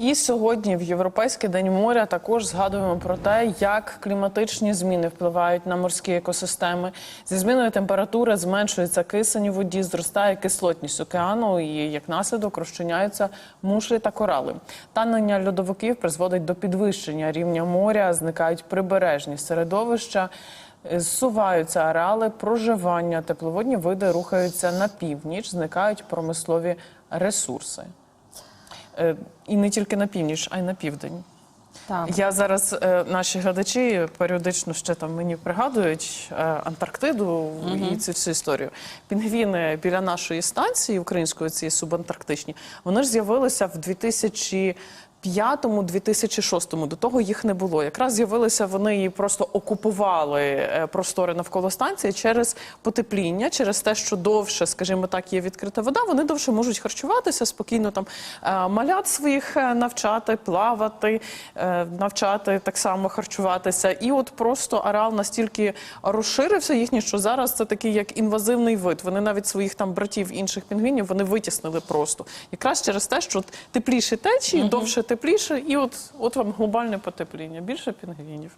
І сьогодні в Європейський день моря також згадуємо про те, як кліматичні зміни впливають на морські екосистеми. Зі зміною температури зменшується кисень у воді, зростає кислотність океану, і як наслідок розчиняються мушлі та корали. Танення льодовиків призводить до підвищення рівня моря, зникають прибережні середовища. Зсуваються ареали проживання, тепловодні види рухаються на північ, зникають промислові ресурси. Е, І не тільки на північ, а й на південь. Так. Я зараз е, наші глядачі періодично ще там мені пригадують е, Антарктиду і цю всю історію. Пінгвіни біля нашої станції української цієї субантарктичні, вони ж з'явилися в 2000 П'ятому, 2006-му, до того їх не було. Якраз з'явилися вони і просто окупували е, простори навколо станції через потепління, через те, що довше, скажімо так, є відкрита вода. Вони довше можуть харчуватися, спокійно там е, малят своїх е, навчати, плавати, навчати так само харчуватися. І от просто ареал настільки розширився їхній, що зараз це такий як інвазивний вид. Вони навіть своїх там братів інших пінгвінів вони витіснили просто. Якраз через те, що тепліші течії, довше тепліше, і от, от вам глобальне потепління. Більше пінгвінів.